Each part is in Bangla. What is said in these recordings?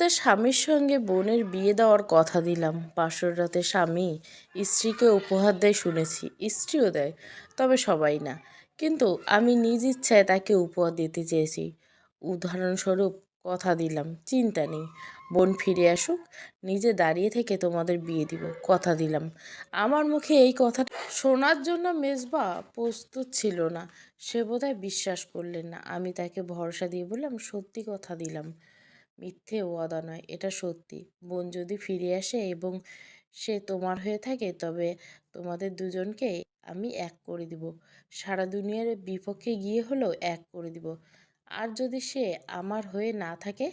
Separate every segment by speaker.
Speaker 1: রাতে স্বামীর সঙ্গে বোনের বিয়ে দেওয়ার কথা দিলাম। বাসর রাতে স্বামী স্ত্রীকে উপহার দেয় শুনেছি, স্ত্রীও দেয়, তবে সবাই না। কিন্তু আমি নিজ ইচ্ছায় তাকে উপহার দিতে চেয়েছি। উদাহরণস্বরূপ কথা দিলাম, চিন্তা নেই, বোন ফিরে আসুক, নিজে দাঁড়িয়ে থেকে তোমাদের বিয়ে দিব। কথা দিলাম। আমার মুখে এই কথা শোনার জন্য মেজবা প্রস্তুত ছিল না। সে বোধহয় বিশ্বাস করলেন না। আমি তাকে ভরসা দিয়ে বললাম, সত্যি কথা দিলাম। মিথ্যে ওয়াদা নয়, এটা সত্যি। বোন যদি ফিরে আসে এবং সে তোমার হয়ে থাকে, তবে তোমাদের দুজনকে আমি এক করে দিব। সারা দুনিয়ার বিপক্ষে গিয়ে হলেও এক করে দিব। আর যদি সে আমার হয়ে না থাকে?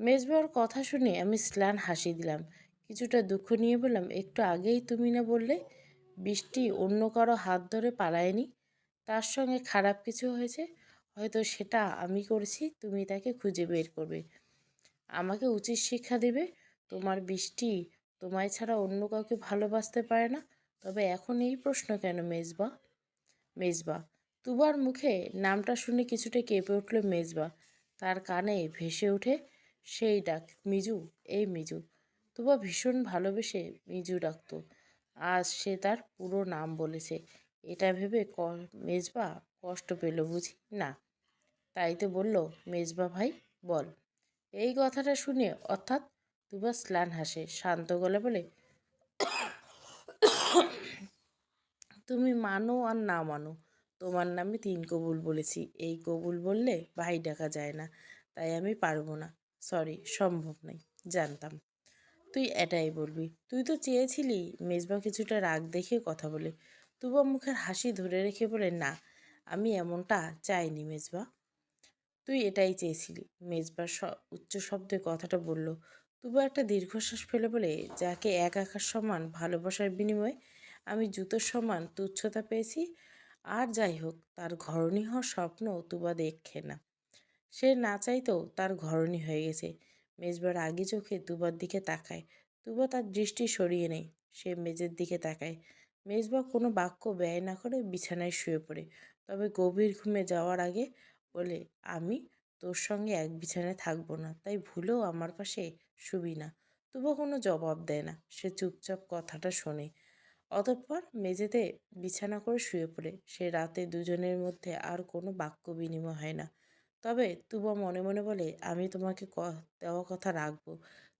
Speaker 1: মেজবার কথা শুনে আমি স্লান হাসি দিলাম। কিছুটা দুঃখ নিয়ে বললাম, একটু আগেই তুমি না বললে বৃষ্টি অন্য কারও হাত ধরে পালায়নি? তার সঙ্গে খারাপ কিছু হয়েছে? হয়তো সেটা আমি করেছি, তুমি তাকে খুঁজে বের করবে। আমাকে উচিত শিক্ষা দেবে। তোমার বৃষ্টি তোমায় ছাড়া অন্য কাউকে ভালোবাসতে পারে না। তবে এখন এই প্রশ্ন কেন মেজবা? মেজবা, তুবার মুখে নামটা শুনে কিছুটা কেঁপে উঠল মেজবা। তার কানে ভেসে ওঠে, সেই ডাক, মিজু, এই মিজু। তুবা ভীষণ ভালোবেসে মিজু ডাকতো। আজ সে তার পুরো নাম বলেছে। এটা ভেবে ক, মেজবা কষ্ট পেল বুঝি? না। তাই তো বলল, মেজবা ভাই, বল। এই কথাটা শুনে অর্থাৎ তুবা স্লান হাসে, শান্ত গলে বলে, তুমি মানো আর না মানো, তোমার নামে তিন কবুল বলেছি। এই কবুল বললে ভাই ডাকা যায় না, তাই আমি পারব না। সরি, সম্ভব নয় জানতাম। তুই এটাই বলবি। তুই তো চেয়েছিলি মেজবা কিছুটা রাগ দেখে কথা বলে। তুবা মুখের হাসি ধরে রেখে বলে, না, আমি এমনটা চাইনি মেজবা। তুই এটাই চেয়েছিলি। মেজবা উচ্চ শব্দে কথাটা বলল, তবু একটা দীর্ঘশ্বাস ফেলে বলে যাকে এক আকার সমান ভালোবাসার বিনিময়ে আমি জুতোর সমান তুচ্ছতা পেয়েছি। আর যাই হোক, তার ঘরণী হওয়ার স্বপ্ন তুবা দেখে না। সে না চাইতেও তার ঘরণী হয়ে গেছে। মেজবার আগে চোখে তুবার দিকে তাকায়। তুবা তার দৃষ্টি সরিয়ে নেয়। সে মেজের দিকে তাকায়। মেজবা কোনো বাক্য ব্যয় না করে বিছানায় শুয়ে পড়ে। তবে গভীর ঘুমে যাওয়ার আগে বলে, আমি তোর সঙ্গে এক বিছানায় থাকব না, তাই ভুলেও আমার পাশে শুবি না। তবুও কোনো জবাব দেয় না, সে চুপচাপ কথাটা শোনে। অতঃপর মেঝেতে বিছানা করে শুয়ে পড়ে, সে রাতে দুজনের মধ্যে আর কোনো বাক্য বিনিময় হয় না। তবে তুবা মনে মনে বলে, আমি তোমাকে দেওয়া কথা রাখব,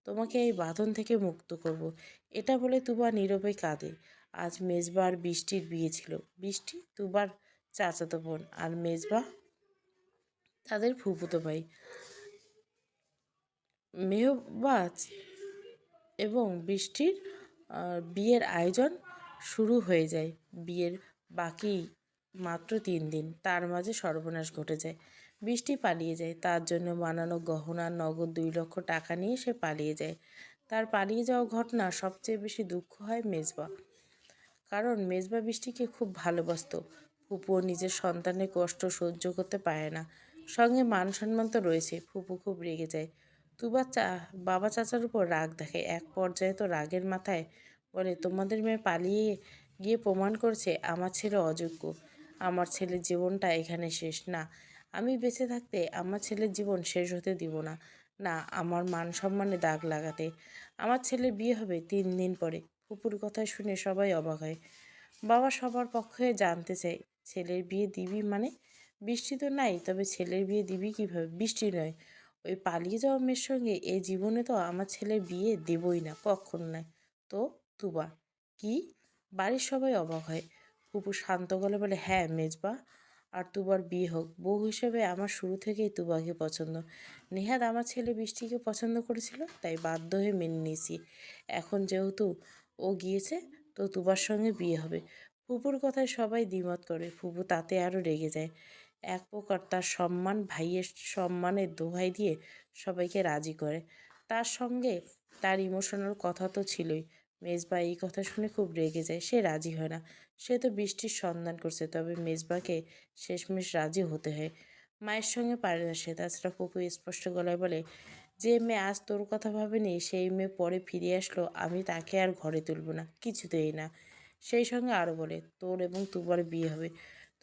Speaker 1: তোমাকে এই বাঁধন থেকে মুক্ত করব। এটা বলে তুবা নীরবে কাঁদে। আজ মেজবা আর বৃষ্টির বিয়ে ছিল, বৃষ্টি তুবার চাচাতো বোন, আর মেজবা তাদের ফুফুতো ভাই। মেহবাজ এবং বৃষ্টির বিয়ের আয়োজন শুরু হয়ে যায়। বিয়ের বাকি মাত্র তিন দিন, তার মাঝে সর্বনাশ ঘটে যায়। বৃষ্টি পালিয়ে যায়, তার জন্য বানানো গহনা, নগদ দুই লক্ষ টাকা নিয়ে সে পালিয়ে যায়। তার পালিয়ে যাওয়া ঘটনা সবচেয়ে বেশি দুঃখ হয় মেজবা, কারণ মেজবা বৃষ্টিকে খুব ভালোবাসত। ফুপুও নিজের সন্তানের কষ্ট সহ্য করতে পারে না। সঙ্গে মান সম্মান তো রয়েছে ফুপু খুব রেগে যায়। তুবা চা, বাবা চাচার উপর রাগ দেখে, এক পর্যায়ে তো রাগের মাথায় বলে, তোমাদের মেয়ে পালিয়ে গিয়ে প্রমাণ করছে আমার ছেলে অযোগ্য। আমার ছেলের জীবনটা এখানে শেষ না। আমি বেঁচে থাকতে আমার ছেলের জীবন শেষ হতে দিব না। না, আমার মান সম্মানে দাগ লাগাতে। আমার ছেলের বিয়ে হবে তিন দিন পরে। ফুপুর কথা শুনে সবাই অবাক হয়। বাবা সবার পক্ষে জানতে চায়, ছেলের বিয়ে দিবি মানে? বৃষ্টি তো নাই, তবে ছেলের বিয়ে দিবি কীভাবে? বৃষ্টি নয়। ওই পালিয়ে যাওয়া মেয়ের সঙ্গে এ জীবনে তো আমার ছেলের বিয়ে দেবই না, কখন নয়? তো, তুবা, কি? বাড়ির সবাই অবাক হয়। ফুপু শান্ত গলে বলে হ্যাঁ মেজবা, আর তুবার বিয়ে হোক। বউ হিসেবে আমার শুরু থেকেই তুবাকে পছন্দ। নেহাদ আমার ছেলে বৃষ্টিকে পছন্দ করেছিল, তাই বাধ্য হয়ে মেনে নিয়েছি। এখন যেহেতু ও গিয়েছে, তো তুবার সঙ্গে বিয়ে হবে। ফুপুর কথায় সবাই দ্বিমত করে। ফুপু তাতে আরও রেগে যায়। এক প্রকার তার সম্মান, ভাইয়ের সম্মানের দোহাই দিয়ে সবাইকে রাজি করে। তার সঙ্গে তার ইমোশনাল কথা তো ছিলই। মেজবা এই কথা শুনে খুব রেগে যায়, সে রাজি হয় না। সে তো বৃষ্টির সন্ধান করছে, তবে মেজবাকে শেষমেশ রাজি হতে হয়। মায়ের সঙ্গে পারে না সে, তাছাড়া ফুপু স্পষ্ট গলায় বলে, যে মেয়ে আজ তোর কথা ভাবেনি, সেই মেয়ে পরে ফিরে আসলো, আমি তাকে আর ঘরে তুলব না, কিছুতেই না। সেই সঙ্গে আরও বলে, তোর এবং তুবার বিয়ে হবে।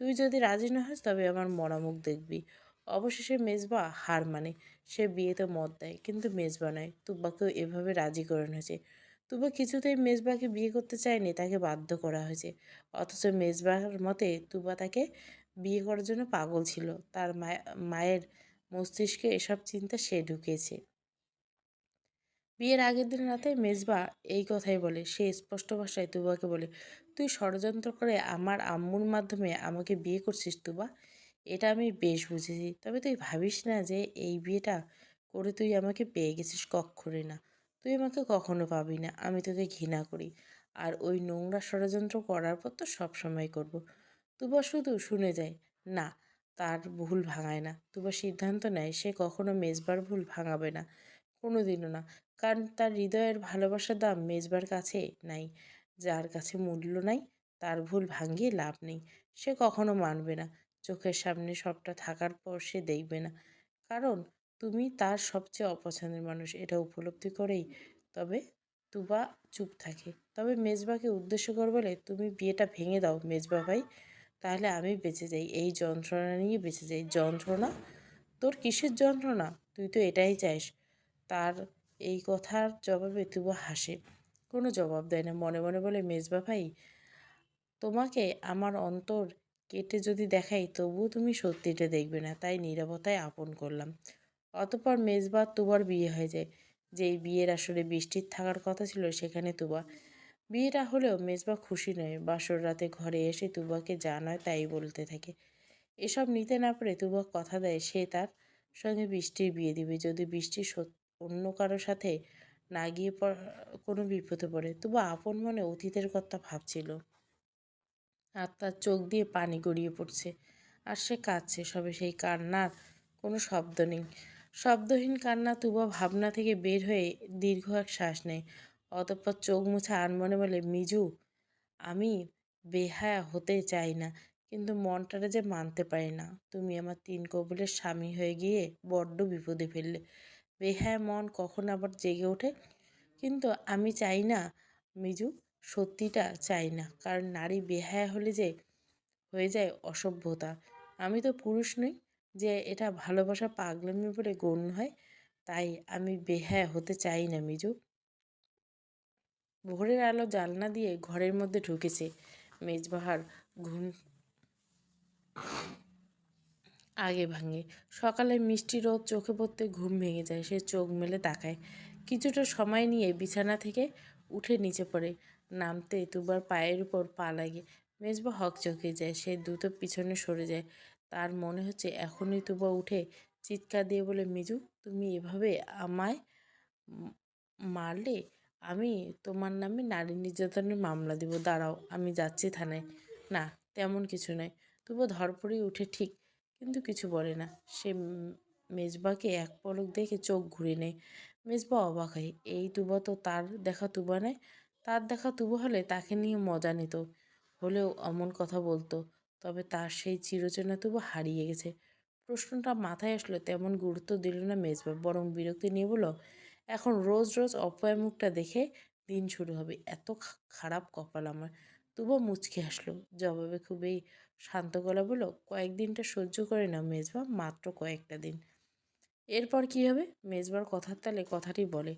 Speaker 1: তুই যদি রাজি না হস, তবে আমার মরামুখ দেখবি। অবশেষে মেজবা হার মানে সে বিয়েতে মত দেয়, কিন্তু মেজবা নয়। তুব্বাকেও এভাবে রাজি করানো হয়েছে। তুবা কিছুতেই মেজবাকে বিয়ে করতে চায়নি, তাকে বাধ্য করা হয়েছে। অথচ মেজবার মতে তুবা তাকে বিয়ে করার জন্য পাগল ছিল। তার মায়ের মস্তিষ্কে এসব চিন্তা সে ঢুকিয়েছে। বিয়ের আগের দিন রাতে মেজবা এই কথাই বলে, সে স্পষ্ট ভাষায় তুবাকে বলে, তুই ষড়যন্ত্র করে আমার আম্মুর মাধ্যমে আমাকে বিয়ে করছিস তুবা? এটা আমি বেশ বুঝেছি। তবে তুই ভাবিস না যে এই বিয়েটা করে তুই আমাকে পেয়ে গেছিস কক্ষরে না। তুই আমাকে কখনো পাবি না, আমি তোকে ঘৃণা করি। আর ওই নোংরা ষড়যন্ত্র করার পর তো সবসময় করব। তুবা শুধু শুনে যায়, না, তার ভুল ভাঙায় না। তুবা সিদ্ধান্ত নেয়, সে কখনো মেজবার ভুল ভাঙাবে না কোনো দিনও না। কারণ তার হৃদয়ের ভালোবাসার দাম মেজবার কাছে নাই। যার কাছে মূল্য নাই, তার ভুল ভাঙিয়ে লাভ নেই। সে কখনো মানবে না। চোখের সামনে সবটা থাকার পর সে দেখবে না। কারণ তুমি তার সবচেয়ে অপছন্দের মানুষ, এটা উপলব্ধি করেই তবে তুবা চুপ থাকে। তবে মেজবাকে উদ্দেশ্য কর বলে, তুমি বিয়েটা ভেঙে দাও মেজবা ভাই, তাহলে আমি বেঁচে যাই। এই যন্ত্রণা নিয়ে বেঁচে যাই। যন্ত্রণা? তোর কিসের যন্ত্রণা? তুই তো এটাই চাইস। তার এই কথার জবাবে তুবা হাসে। কোনো জবাব দেয় না। মনে মনে বলে মেজবা ভাই তোমাকে আমার অন্তর কেটে যদি দেখাই, তবুও তুমি সত্যিটা দেখবে না। তাই নিরবতায় আপন করলাম। অতপর মেজবা তুবার বিয়ে হয়ে যায়। যেই বিয়ের আসলে বৃষ্টির থাকার কথা ছিল, সেখানে তুবা। বিয়েটা হলেও মেজবা খুশি নয়। বাসর রাতে ঘরে এসে তুবাকে যা নয় তাই বলতে থাকে। এসব নিতে না পারে তুবা কথা দেয়, সে তার সঙ্গে বৃষ্টির বিয়ে দিবে। যদি বৃষ্টি অন্য কারোর সাথে না গিয়ে কোনো বিপদে পড়ে। তবু আপন মনে অতীতের কথা ভাবছিল। আর তার চোখ দিয়ে পানি গড়িয়ে পড়ছে। আর সে কাঁদছে, সবে সেই কান্নার কোনো শব্দ নেই। শব্দহীন কান্না তুবা ভাবনা থেকে বের হয়ে দীর্ঘ এক শ্বাস নেয়। অতঃপর চোখ মুছে মনে বলে, মিজু, আমি বেহায়া হতে চাই না, কিন্তু মনটারে যে মানতে পারি না। তুমি আমার তিন কবলের স্বামী হয়ে গিয়ে বড্ড বিপদে ফেললে। বেহায়া মন কখন আবার জেগে ওঠে? কিন্তু আমি চাই না, মিজু, সত্যিটা চাই না। কারণ নারী বেহায়া হলে যে হয়ে যায় অসভ্যতা। আমি তো পুরুষ নই যে এটা ভালোবাসা পাগলামি বলে গণ্য হয়। তাই আমি বেহায়া হতে চাই না, মিজু। ভোরের আলো জালনা দিয়ে ঘরের মধ্যে ঢুকেছে। মেজবাহার ঘুম আগে ভাঙে। সকালে মিষ্টি রোদ চোখে পড়তে ঘুম ভেঙে যায়, সে চোখ মেলে তাকায়। কিছুটা সময় নিয়ে বিছানা থেকে উঠে নিচে পড়ে। নামতে দুবার পায়ের উপর পা লাগে মেজবা হক চোখে যায়, সে দ্রুত পিছনে সরে যায়। তার মনে হচ্ছে, এখনই তুবা উঠে চিৎকার দিয়ে বলে, মিজু, তুমি এভাবে আমায় মারলে? আমি তোমার নামে নারী নির্যাতনের মামলা দিব। দাঁড়াও, আমি যাচ্ছি থানায় না, তেমন কিছু নয়। তবু ধরপড়ে উঠে ঠিক কিন্তু কিছু বলে না। সে মেজবাকে এক পলক দেখে চোখ ঘুরে নেয়। মেজবা অবাক হয়, এই তুবা তো তার দেখা তুবা নেয়। তার দেখা তুবা হলে তাকে নিয়ে মজা নিত। হলেও অমন কথা বলতো। তবে তার সেই চিরচেনা তুবা হারিয়ে গেছে। প্রশ্নটা মাথায় আসলো, তেমন গুরুত্ব দিল না মেজবা, বরং বিরক্তি নিয়ে বলো এখন রোজ রোজ অপয় মুখটা দেখে দিন শুরু হবে। এত খারাপ কপাল আমার। তবুও মুচকি হাসলো, জবাবে খুবই শান্ত গলা বলো কয়েকদিনটা সহ্য করে না মেজবা, মাত্র কয়েকটা দিন। এরপর কি হবে? মেজবার কথার তালে কথাটি বলে,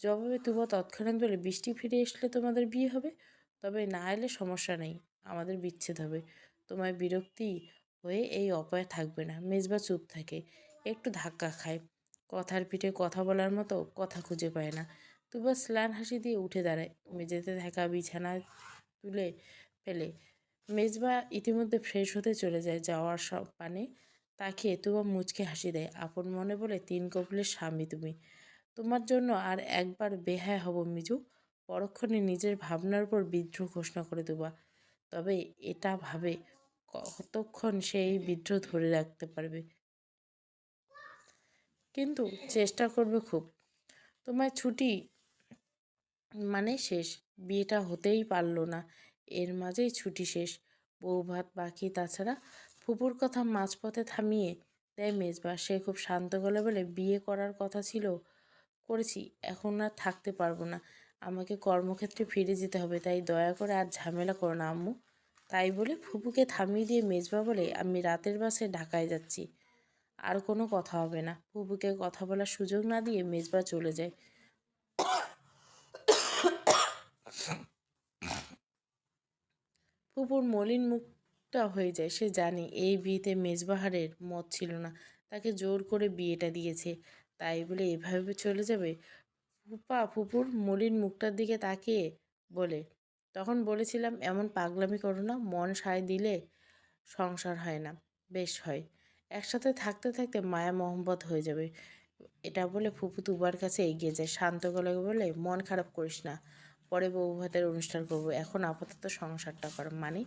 Speaker 1: জবাবে তুবা তৎক্ষণাৎ বলে বৃষ্টি ফিরে আসলে তোমাদের বিয়ে হবে? তবে না এলে সমস্যা নেই, আমাদের বিচ্ছেদ হবে। তোমায় বিরক্তি হয়ে এই অপায় থাকবে না। মেজবা চুপ থাকে, একটু ধাক্কা খায়। কথার পিঠে কথা বলার মতো কথা খুঁজে পায় না। তুবা স্লান হাসি দিয়ে উঠে দাঁড়ায়। মেঝেতে থাকা বিছানা তুলে ফেলে মেজবা ইতিমধ্যে ফ্রেশ হতে চলে যায় যাওয়ার সব পানে। তাকে তুবা মুচকে হাসি দেয়। আপন মনে বলে, তিন কপলের স্বামী তুমি। তোমার জন্য আর একবার বেহায় হব মিজু। পরক্ষণে নিজের ভাবনার উপর বিদ্রোহ ঘোষণা করে দেবা তবে এটা ভাবে কতক্ষণ সে এই বিদ্রোহ ধরে রাখতে পারবে? কিন্তু চেষ্টা করবে খুব। তোমার ছুটি মানে শেষ। বিয়েটা হতেই পারল না। এর মাঝেই ছুটি শেষ। বউ ভাত বাকি, তাছাড়া ফুপুর কথা মাঝপথে থামিয়ে দেয় মেজবা। সে খুব শান্ত গলে বলে, বিয়ে করার কথা ছিল, করেছি, এখন আর থাকতে পারব না। আমাকে কর্মক্ষেত্রে ফিরে যেতে হবে, তাই দয়া করে আর ঝামেলা করো না, আম্মু। তাই বলে ফুপুকে থামিয়ে দিয়ে মেজবা বলে, আমি রাতের বাসে ঢাকায় যাচ্ছি, আর কোনো কথা হবে না। ফুপুকে কথা বলার সুযোগ না দিয়ে মেজবা চলে যায়। ফুপুর মলিন মুখটা হয়ে যায়, সে জানে এই বিয়েতে মেজবাহারের মত ছিল না। তাকে জোর করে বিয়েটা দিয়েছে। তাই বলে এভাবে চলে যাবে? ফুপা ফুপুর মলিন মুখটার দিকে তাকিয়ে বলে, তখন বলেছিলাম এমন পাগলামি করো না, মন সায় দিলে সংসার হয় না। বেশ, হয়। একসাথে থাকতে থাকতে মায়া মহব্বত হয়ে যাবে। এটা বলে ফুপু তুবার কাছে এগিয়ে যায়। শান্ত গলায় বলে, মন খারাপ করিস না। পরে বউ ভাতের অনুষ্ঠান করব। এখন আপাতত সংসারটা কর। মানে?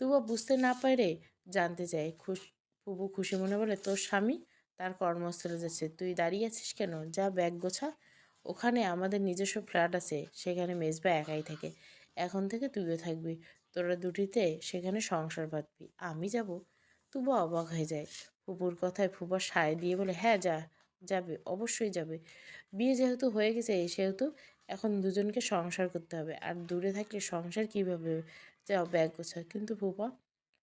Speaker 1: তুবা বুঝতে না পারে জানতে চায়, খুশ ফুপু খুশি মনে বলে, তোর স্বামী তার কর্মস্থলে যাচ্ছে, তুই দাঁড়িয়ে আছিস কেন? যা ব্যাগ গোছা। ওখানে আমাদের নিজস্ব ফ্ল্যাট আছে, সেখানে মেজবা একাই থাকে। এখন থেকে তুইও থাকবি, তোরা দুটিতে সেখানে সংসার বাঁধবি। আমি যাব? তুবা অবাক হয়ে যায়। ফুপুর কথায় ফুপা সায় দিয়ে বলে হ্যাঁ যা, যাবে, অবশ্যই যাবে। বিয়ে যেহেতু হয়ে গেছে, সেহেতু এখন দুজনকে সংসার করতে হবে। আর দূরে থাকলে সংসার কীভাবে যাও ব্যাগ গোছা কিন্তু ফুপা,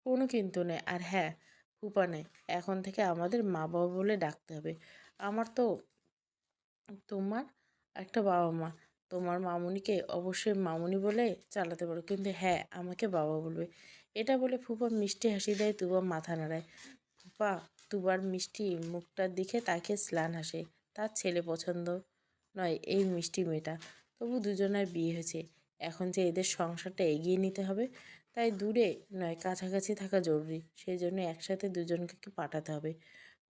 Speaker 1: কোনো কিন্তু নেই। আর হ্যাঁ ফুপা নেই। এখন থেকে আমাদের মা বাবা বলে ডাকতে হবে। আমার তো তোমার একটা বাবা মা। তোমার মামুনিকে অবশ্যই মামুনি বলে চালাতে পারো। কিন্তু হ্যাঁ আমাকে বাবা বলবে। এটা বলে ফুপা মিষ্টি হাসি দেয়, তুবা মাথা নাড়ায়। ফুপা, তুবার মিষ্টি মুখটার দিকে তাকে স্লান হাসে। তার ছেলে পছন্দ। নয়, এই মিষ্টি মেয়েটা। তবু দুজনের বিয়ে হয়েছে। এখন যে এদের সংসারটা এগিয়ে নিতে হবে, তাই দূরে নয়, কাছাকাছি থাকা জরুরি। সেই জন্য একসাথে দুজনকে পাঠাতে হবে?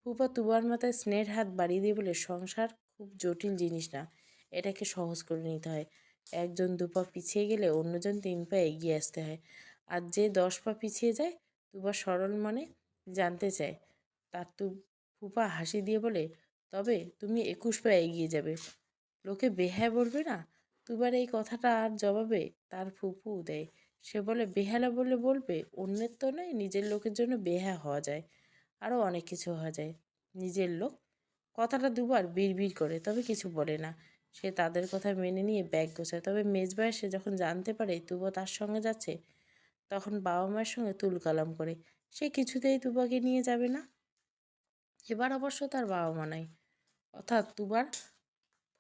Speaker 1: ফুপা তুবার মাথায় স্নেহের হাত বাড়িয়ে দিয়ে বলে, সংসার খুব জটিল জিনিস না। এটাকে সহজ করে নিতে হয়। একজন দু পা পিছিয়ে গেলে অন্যজন তিন পা এগিয়ে আসতে হয়। আর যে দশ পা পিছিয়ে যায় দুবার সরল মনে জানতে চায়। তার তু ফুপা হাসি দিয়ে বলে, তবে তুমি একুশ পা এগিয়ে যাবে। লোকে বেহায় বলবে না? দুবার এই কথাটা আর জবাবে তার ফুপু দেয়। সে বলে, বেহালা বললে বলবে, অন্যের তো নয় নিজের লোকের জন্য বেহা হওয়া যায় আরও অনেক কিছু হওয়া যায়। নিজের লোক? কথাটা দুবার বিড়বিড় করে, তবে কিছু বলে না। সে তাদের কথা মেনে নিয়ে ব্যাগ গোছায়। তবে মেজবায় সে যখন জানতে পারে তুবা তার সঙ্গে যাচ্ছে, তখন বাবা মায়ের সঙ্গে তুলকালাম করে। সে কিছুতেই তুবাকে নিয়ে যাবে না। এবার অবশ্য তার বাবা মা নাই। অর্থাৎ তুবার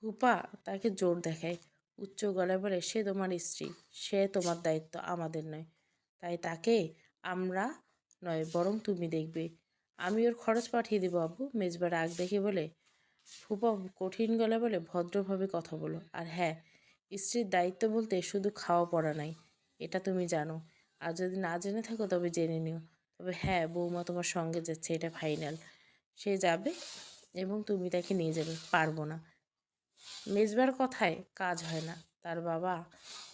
Speaker 1: ফুপা তাকে জোর দেখায়। উচ্চ গলায় বলে, সে তোমার স্ত্রী। সে তোমার দায়িত্ব, আমাদের নয়। তাই তাকে আমরা নয়, বরং তুমি দেখবে। আমি ওর খরচ পাঠিয়ে দেবো, আব্বু। মেজবার আগ দেখে বলে, ফুপা, কঠিন গলায় বলে, ভদ্রভাবে কথা বলো। আর হ্যাঁ স্ত্রীর দায়িত্ব বলতে শুধু খাওয়া পড়া নাই, এটা তুমি জানো। আর যদি না জেনে থাকো, তবে জেনে নিও। তবে হ্যাঁ বৌমা তোমার সঙ্গে যাচ্ছে, এটা ফাইনাল সে যাবে এবং তুমি তাকে নিয়ে যাবে, পারব না। মেজবার কথায় কাজ হয় না। তার বাবা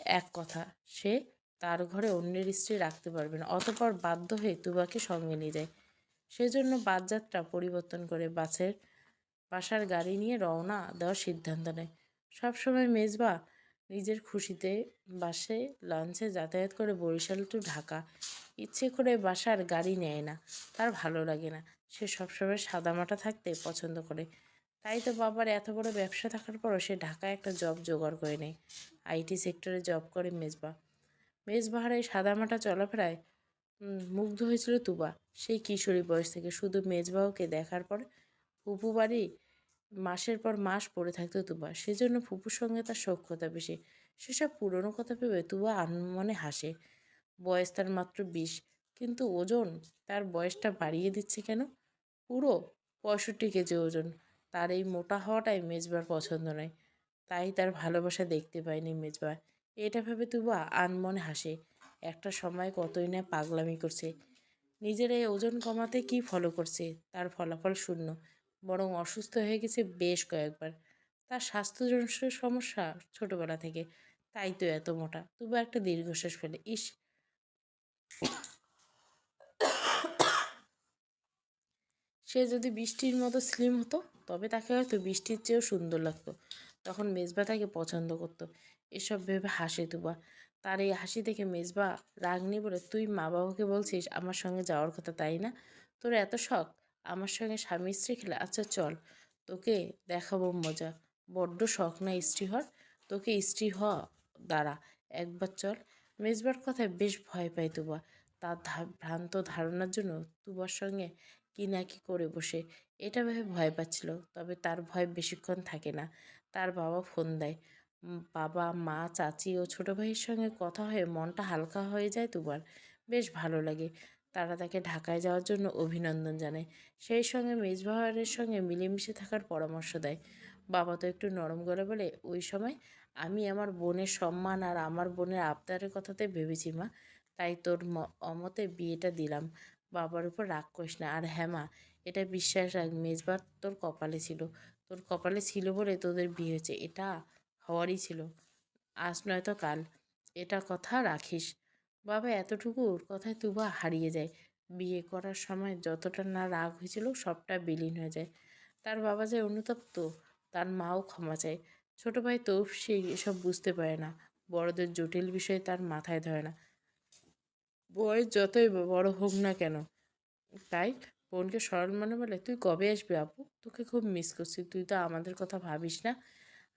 Speaker 1: এক কথা, সে তার ঘরে অন্যের স্ত্রী রাখতে পারবে না, অতপর বাধ্য হয়ে তুবাকে সঙ্গে নিয়ে যায়। সেজন্য বাসযাত্রা পরিবর্তন করে বাসের বাসার গাড়ি নিয়ে রওনা দেওয়ার সিদ্ধান্ত নেয়। সবসময় মেজবা নিজের খুশিতে বাসে লঞ্চে যাতায়াত করে বরিশাল টু ঢাকা। ইচ্ছে করে বাসার গাড়ি নেয় না, তার ভালো লাগে না। সে সবসময় সাদামাটা থাকতে পছন্দ করে। তাই তো বাবার এত বড় ব্যবসা থাকার পরও সে ঢাকায় একটা জব জোগাড় করে নেয়। আইটি সেক্টরে জব করে মেজবা। মেজবাহার এই সাদামাটা চলাফেরায় মুগ্ধ হয়েছিল তুবা। সেই কিশোরী বয়স থেকে শুধু মেজবাহুকে দেখার পর ফুপু বাড়ি মাসের পর মাস পড়ে থাকতো তুবা। সেজন্য ফুপুর সঙ্গে তার সক্ষতা বেশি। সেসব পুরনো কথা ভেবে তুবা আনমনে হাসে। বয়স তার মাত্র বিশ, কিন্তু ওজন তার বয়সটা বাড়িয়ে দিচ্ছে কেন? পুরো পঁয়ষট্টি কেজি ওজন। তার এই মোটা হওয়াটাই মেজবার পছন্দ নয়। তাই তার ভালোবাসা দেখতে পায়নি মেজবা। এটা ভেবে তুবা আনমনে হাসে। একটা সময় কতই না পাগলামি করছে। নিজের এই ওজন কমাতে কি ফলো করছে? তার ফলাফল শূন্য। বরং অসুস্থ হয়ে গেছে বেশ কয়েকবার। তার স্বাস্থ্যজনিত সমস্যা ছোটবেলা থেকে। তাই তো এত মোটা। তবু একটা দীর্ঘশ্বাস ফেলে। ইস সে যদি বৃষ্টির মতো স্লিম হতো, তবে তাকে হয়তো বৃষ্টির চেয়েও সুন্দর লাগতো। তখন মেজবা তাকে পছন্দ করতো। এসব ভেবে হাসে তুবা। তার এই হাসি দেখে মেজবা রাগ নিয়ে বলে, তুই মা বাবাকে বলছিস আমার সঙ্গে যাওয়ার কথা তাই না? তোর এত শখ, আমার সঙ্গে স্বামী স্ত্রী খেলে আচ্ছা চল, তোকে দেখাবো মজা। বড্ড শখ না স্ত্রী হওয়ার? তোকে স্ত্রী হ দাঁড়া, একবার চল। মেজবার কথায় বেশ ভয় পায় তুবা। তার ভ্রান্ত ধারণার জন্য তুবার সঙ্গে কি না কি করে বসে, এটা ভেবে ভয় পাচ্ছিল। তবে তার ভয় বেশিক্ষণ থাকে না। তার বাবা ফোন দেয়। বাবা, মা, চাচি ও ছোট ভাইয়ের সঙ্গে কথা হয়ে মনটা হালকা হয়ে যায় দুবার। বেশ ভালো লাগে। তারা তাকে ঢাকায় যাওয়ার জন্য অভিনন্দন জানায়। সেই সঙ্গে মেজবাহারের সঙ্গে মিলেমিশে থাকার পরামর্শ দেয়। বাবা তো একটু নরম গলে বলে, ওই সময় আমি আমার বোনের সম্মান আর আমার বোনের আবদারের কথাতে ভেবেছি মা। তাই তোর অমতে বিয়েটা দিলাম। বাবার উপর রাগ করিস না। আর হ্যাঁ মা, এটা বিশ্বাস রাখ, মেজবার তোর কপালে ছিল। তোর কপালে ছিল বলে তোদের বিয়ে হয়েছে। এটা হওয়ারই ছিল। আজ নয়তো কাল। এটা কথা রাখিস। বাবা এতটুকুর কথায় তুবা হারিয়ে যায়। বিয়ে করার সময় যতটা না রাগ হয়েছিল, সবটা বিলীন হয়ে যায়। তার বাবা যে অনুতপ্ত, তার মাও ক্ষমা চায়। ছোটো ভাই তৌফসি এসব বুঝতে পারে না। বড়দের জটিল বিষয়ে তার মাথায় ধরে না। বয়স যতই বড় হোক না কেন, তাই বোনকে সরল মনে বলে, তুই কবে আসবি আপু? তোকে খুব মিস করছি, তুই তো আমাদের কথা ভাবিস না।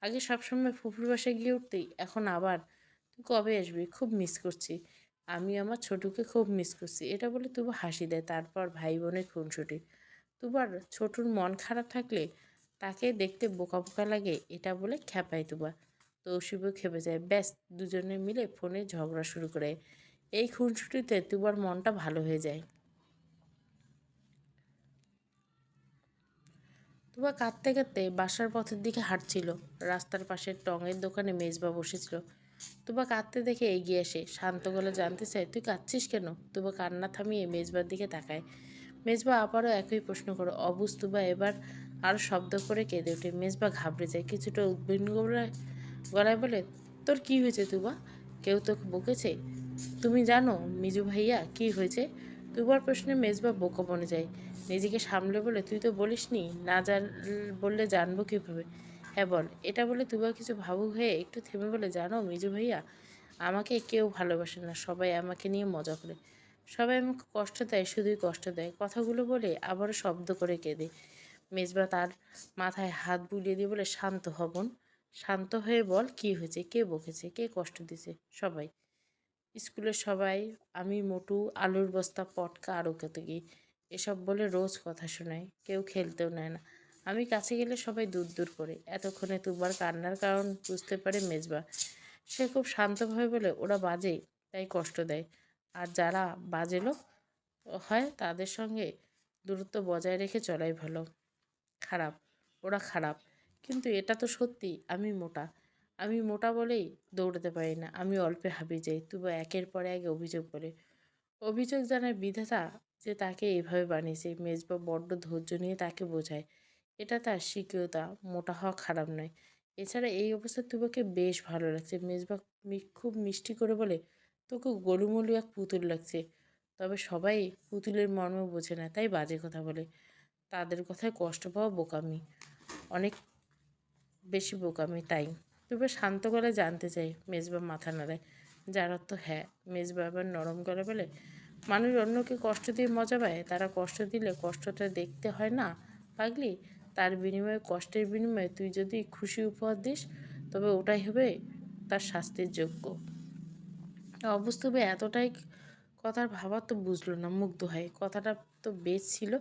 Speaker 1: আগে সবসময় ফুফুর বাসায় গিয়ে উঠতেই, এখন আবার, তুই কবে আসবি? খুব মিস করছি। আমি আমার ছোটুকে খুব মিস করছি। এটা বলে তুবা হাসি দেয়, তারপর ভাই বোনের খুনসুটি তুবার ছোটুর মন খারাপ থাকলে তাকে দেখতে বোকা বোকা লাগে, এটা বলে খেপায় তুবা তৌসিবও খেপে যায়। ব্যাস, দুজনে মিলে ফোনে ঝগড়া শুরু করে। এই খুনসুটিতে তুবার মনটা ভালো হয়ে যায়। তুবা কাঁদতে কাঁদতে বাসার পথের দিকে হাঁটছিল। রাস্তার পাশে টঙের দোকানে মেজবা বসেছিল। তুবা কাঁদতে দেখে এগিয়ে আসে। শান্ত গলা জানতে চায়, তুই কাঁদছিস কেন? তুবা কান্না থামিয়ে মেজবার দিকে তাকায়। মেজবা আবারও একই প্রশ্ন করো অবুজ তুবা এবার আরও শব্দ করে কেঁদে ওঠে। মেজবা ঘাবড়ে যায়, কিছুটা উদ্বিগ্ন গলায় গলায় বলে, তোর কি হয়েছে তুবা কেউ তোকে বকেছে? তুমি জানো, মিজু ভাইয়া, কি হয়েছে? তুবার প্রশ্নে মেজবা বোকা বনে যায়। নিজেকে সামলে বলে, তুই তো বলিসনি, না জান, বললে জানব কীভাবে? হ্যাঁ বল। এটা বলে তুবা কিছু ভাবুক হয়ে একটু থেমে বলে, জানো মিজু ভাইয়া, আমাকে কেউ ভালোবাসে না, সবাই আমাকে নিয়ে মজা করে। সবাই আমাকে কষ্ট দেয়, শুধুই কষ্ট দেয়। কথাগুলো বলে আবারও শব্দ করে কেঁদে। মেজবা তার মাথায় হাত বুলিয়ে দিয়ে বলে, শান্ত হবন শান্ত হয়ে বল, কি হয়েছে? কে বকেছে? কে কষ্ট দিছে সবাই। স্কুলের সবাই, আমি, মোটু, আলুর বস্তা, পটকা আরও কি এসব বলে রোজ কথা শোনায় কেউ খেলতেও নেয় না। আমি কাছে গেলে সবাই দূর দূর করে। এতক্ষণে তুবার কান্নার কারণ বুঝতে পারে মেজবা। সে খুব শান্তভাবে বলে, ওরা বাজে, তাই কষ্ট দেয়। আর যারা বাজে লোক হয়, তাদের সঙ্গে দূরত্ব বজায় রেখে চলাই ভালো। খারাপ, ওরা খারাপ। কিন্তু এটা তো সত্যি, আমি মোটা। আমি মোটা বলেই দৌড়াতে পারি না, আমি অল্পে হাঁপিয়ে যাই। তুবা একের পর এক অভিযোগ বলে। অভিযোগ জানায় বিধাতা যে তাকে এভাবে বানিয়েছে, মেজবা বড্ড ধৈর্য নিয়ে তাকে বোঝায়। এটা তার স্বীকীয়তা, মোটা হওয়া খারাপ নয়। এছাড়া এই অবস্থায় তুবাকে বেশ ভালো লাগছে। মেজবা খুব মিষ্টি করে বলে, তোকে গলুমলু এক পুতুল লাগছে। তবে সবাই পুতুলের মর্ম বোঝে না, তাই বাজে কথা বলে। তাদের কথায় কষ্ট পাওয়া বোকামি, অনেক বেশি বোকামি তাই। তবে শান্ত গলায় জানতে চাই মেজবা মাথা নাড়ায়। যার অর্থ হ্যাঁ মেজবা আবার নরম গলা বলে, মানুষ অন্যকে কষ্ট দিয়ে মজা পায়, তারা কষ্ট দিলে কষ্টটা দেখতে হয় না, পাগলি? তার বিনিময়ে, কষ্টের বিনিময়ে তুই যদি খুশি উপহার দিস, তবে ওটাই হবে তার শাস্তির যোগ্য। অবস্থবে এতটাই কথার ভাবার তো বুঝলো না, মুগ্ধ হয়। কথাটা তো বেশ ছিল।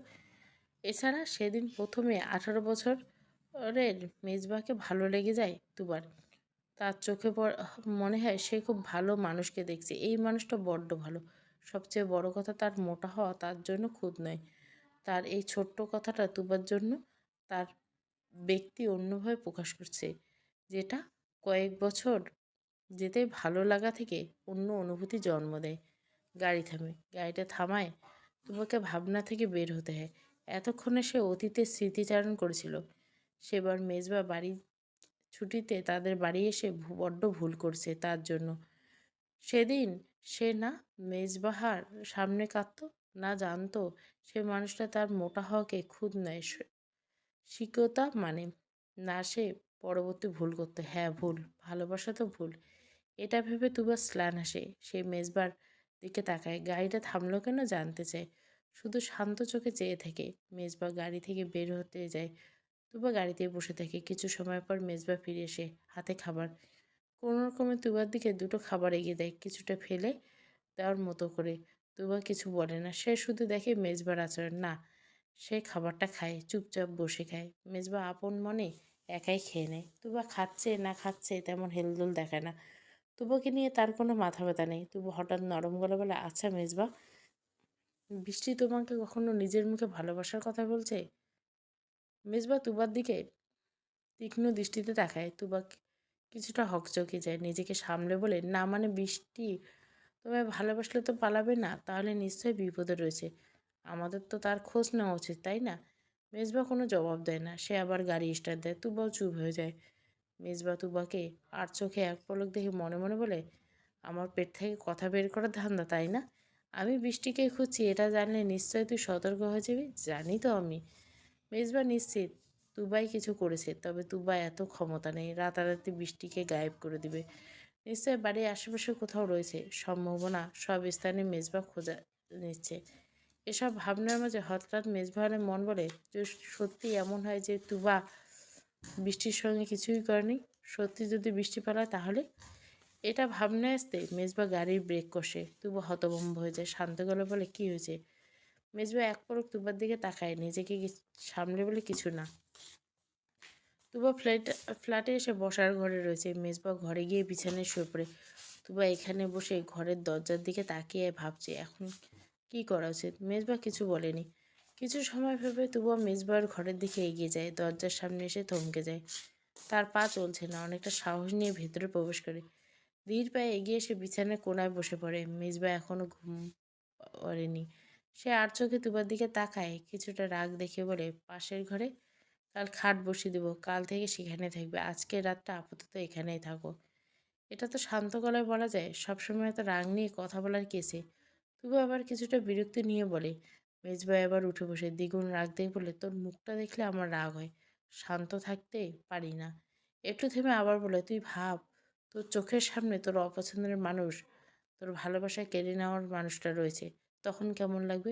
Speaker 1: এছাড়া সেদিন প্রথমে আঠারো বছরের মেজবাকে ভালো লেগে যায় দুবার। তার চোখে মনে হয় সে খুব ভালো মানুষকে দেখছে। এই মানুষটা বড্ড ভালো। সবচেয়ে বড় কথা তার মোটা হওয়া তার জন্য খুদ নয়। তার এই ছোট্ট কথাটা তুবার জন্য তার ব্যক্তি অন্যভাবে প্রকাশ করছে। যেটা কয়েক বছর যেতে ভালো লাগা থেকে অন্য অনুভূতি জন্ম দেয়। গাড়ি থামে। গাড়িটা থামায়। তোমাকে ভাবনা থেকে বের হতে হয়। এতক্ষণে সে অতীতের স্মৃতিচারণ করেছিল। সেবার মেজবা বাড়ি ছুটিতে তাদের বাড়ি এসে বড্ড ভুল করছে তার জন্য। সেদিন সে না মেজবাহার সামনে কাঁদতো, না জানতো সে মানুষটা তার মোটা হওয়াকে খুদ নয় স্বীকতা মানে না সে পরবর্তী ভুল করতে হ্যাঁ ভুল, ভালোবাসা তো ভুল। এটা ভেবে তুবা স্লান আসে সে মেজবার দিকে তাকায়। গাড়িটা থামলো কেন জানতে চায়। শুধু শান্ত চোখে চেয়ে থাকে। মেজবা গাড়ি থেকে বের হতে যায়। তুবা গাড়িতে বসে থাকে। কিছু সময় পর মেজবা ফিরে এসে হাতে খাবার। কোনো রকমে তুবার দিকে দুটো খাবার এগিয়ে দেয়, কিছুটা ফেলে দেওয়ার মতো করে। তুবা কিছু বলে না, সে শুধু দেখে মেজবার আচরণ, না, সে খাবারটা খায়, চুপচাপ বসে খায়। মেজবা আপন মনে একাই খেয়ে নেয়। তুবা খাচ্ছে না খাচ্ছে তেমন হেলদোল দেখায় না। তুবাকে নিয়ে তার কোনো মাথা ব্যথা নেই। তুবু হঠাৎ নরম গলা বলে আচ্ছা মেজবা, বৃষ্টি তোমাকে কখনো নিজের মুখে ভালোবাসার কথা বলছে? মেজবা তুবার দিকে তীক্ষ্ণ দৃষ্টিতে তাকায়। তুবা কিছুটা হকচকে যায় নিজেকে সামলে বলে, না মানে বৃষ্টি? তোমায় ভালোবাসলে তো পালাবে না, তাহলে নিশ্চয়ই বিপদে রয়েছে। আমাদের তো তার খোঁজ নেওয়া উচিত, তাই না? মেজবা কোনো জবাব দেয় না, সে আবার গাড়ি স্টার্ট দেয়, তুবাও চুপ হয়ে যায়। মেজবা তুবাকে আর চোখে এক পলক দেখে মনে মনে বলে, আমার পেট থেকে কথা বের করার ধান্দা, তাই না? আমি বৃষ্টিকে খুঁজছি, এটা জানলে নিশ্চয়ই তুই সতর্ক হয়ে যাবি? জানি তো আমি। মেজবা নিশ্চিত তুবাই কিছু করেছে, তবে তুবা এত ক্ষমতা নেই, রাতারাতি বৃষ্টিকে গায়েব করে দিবে। নিশ্চয় বাড়ির আশেপাশে কোথাও রয়েছে, সম্ভাবনা সব স্থানে মেজবা খোঁজা নিচ্ছে। এসব ভাবনার মাঝে হঠাৎ মেজবাহানের মন বলে যে সত্যি এমন হয় যে তুবা বৃষ্টির সঙ্গে কিছুই করেনি? সত্যি যদি বৃষ্টি পালায় তাহলে? এটা ভাবনায় আসতে মেজবা গাড়ির ব্রেক কষে। তুবা হতভম্ব হয়ে যায়, শান্ত গলে বলে, কি হয়েছে? মেজবা এক পলক তুবার দিকে তাকায়, নিজেকে সামলে বলে কিছু না। তুবা ফ্ল্যাট ফ্ল্যাটে এসে বসার ঘরে রয়েছে। মেজবা ঘরে গিয়ে বিছানায় শুয়ে পড়ে। তুবা এখানে বসে ঘরের দরজার দিকে তাকিয়ে ভাবছে, এখন কি করা উচিত? মেজবা কিছু বলেনি। কিছু সময় ভেবে তুবা মেজবার ঘরের দিকে এগিয়ে যায়। দরজার সামনে এসে থমকে যায়। তার পা চলছে না, অনেকটা সাহস নিয়ে ভেতরে প্রবেশ করে। ধীর পায়ে এগিয়ে এসে বিছানায় কোনায় বসে পড়ে। মেজবা এখনও ঘুম পড়েনি। সে আর চোখে তুবার দিকে তাকায়, কিছুটা রাগ দেখে বলে, পাশের ঘরে কাল খাট বসিয়ে দেবো, কাল থেকে সেখানে থাকবে আজকের রাতটা আপাতত এখানেই থাকো। এটা তো শান্ত গলায় বলা যায়, সবসময় এত রাগ নিয়ে কথা বলার কেসে তবু আবার কিছুটা বিরক্তি নিয়ে বলে মেজবাই আবার উঠে বসে দ্বিগুণ রাগ দিয়ে বলে, তোর মুখটা দেখলে আমার রাগ হয়, শান্ত থাকতে পারি না। একটু থেমে আবার বলে, তুই ভাব, তোর চোখের সামনে তোর অপছন্দের মানুষ, তোর ভালোবাসায় কেড়ে নেওয়ার মানুষটা রয়েছে। তখন কেমন লাগবে?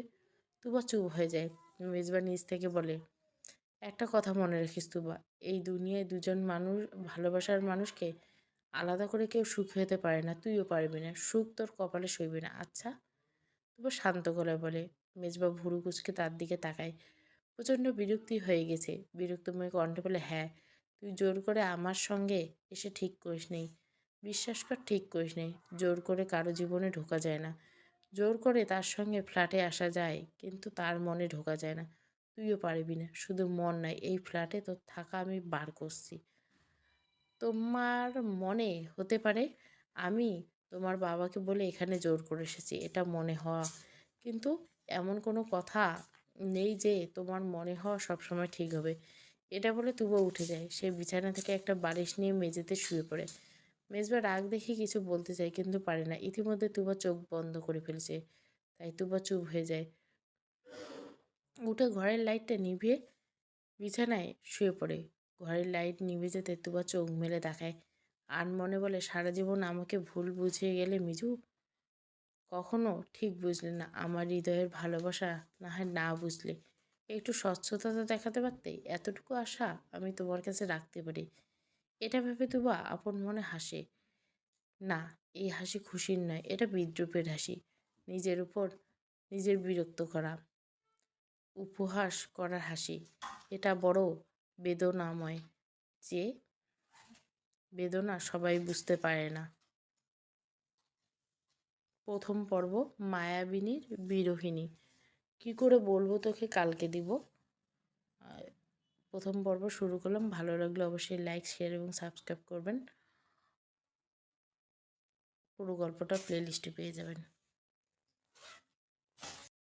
Speaker 1: তুবা চুপ হয়ে যায়। মেজবা নিজ থেকে বলে, একটা কথা মনে রাখিস তুবা, এই দুনিয়ায় দুজন মানুষ, ভালোবাসার মানুষকে আলাদা করে কেউ সুখী হতে পারে না, তুইও পারবি না, সুখ তোর কপালে সইবে না। আচ্ছা? তুবা শান্ত গলায় বলে, মেজবা ভুরু কুচকে তার দিকে তাকায়। প্রচণ্ড বিরক্তি হয়ে গেছে। বিরক্তময় কণ্ঠে বলে হ্যাঁ তুই জোর করে আমার সঙ্গে এসে ঠিক করিস নেই বিশ্বাস কর, ঠিক করিস নেই জোর করে কারও জীবনে ঢোকা যায় না। জোর করে তার সঙ্গে ফ্ল্যাটে আসা যায়, কিন্তু তার মনে ঢোকা যায় না। তুইও পারবি না, শুধু মন নাই, এই ফ্ল্যাটে তোর থাকা আমি বার করছি। তোমার মনে হতে পারে, আমি তোমার বাবাকে বলে এখানে জোর করে এসেছি, এটা মনে হওয়া। কিন্তু এমন কোনো কথা নেই যে তোমার মনে হওয়া সবসময় ঠিক হবে। এটা বলে তুবা উঠে যায়। সে বিছানা থেকে একটা বালিশ নিয়ে মেঝেতে শুয়ে পড়ে। মেজবা রাগ দেখে কিছু বলতে চায়, কিন্তু পারে না। ইতিমধ্যে তুবা চোখ বন্ধ করে ফেলছে, তাই তুবা চুপ হয়ে যায়। উঠে ঘরের লাইটটা নিভিয়ে বিছানায় শুয়ে পড়ে। ঘরের লাইট নিভে যেতে তুবা চোখ মেলে দেখায় আর মনে বলে, সারা জীবন আমাকে ভুল বুঝিয়ে গেলে মিজু? কখনো ঠিক বুঝলে না। আমার হৃদয়ের ভালোবাসা না হয় না বুঝলে। একটু স্বচ্ছতা দেখাতে পারতে এতটুকু আশা আমি তোমার কাছে রাখতে পারি। এটা ভেবে তুবা আপন মনে হাসে। না, এই হাসি খুশির নয়, এটা বিদ্রুপের হাসি। নিজের উপর নিজের বিরক্ত করা, উপহাস করার হাসি। এটা বড় বেদনাময় যে বেদনা সবাই বুঝতে পারে না। প্রথম পর্ব, মায়াবিনীর বিরোহিনী কি করে বলব তোকে কালকে দিব? প্রথম পর্ব শুরু করলাম। ভালো লাগলে অবশ্যই লাইক শেয়ার এবং সাবস্ক্রাইব করবেন। পুরো গল্পটা প্লে লিস্টে পেয়ে যাবেন।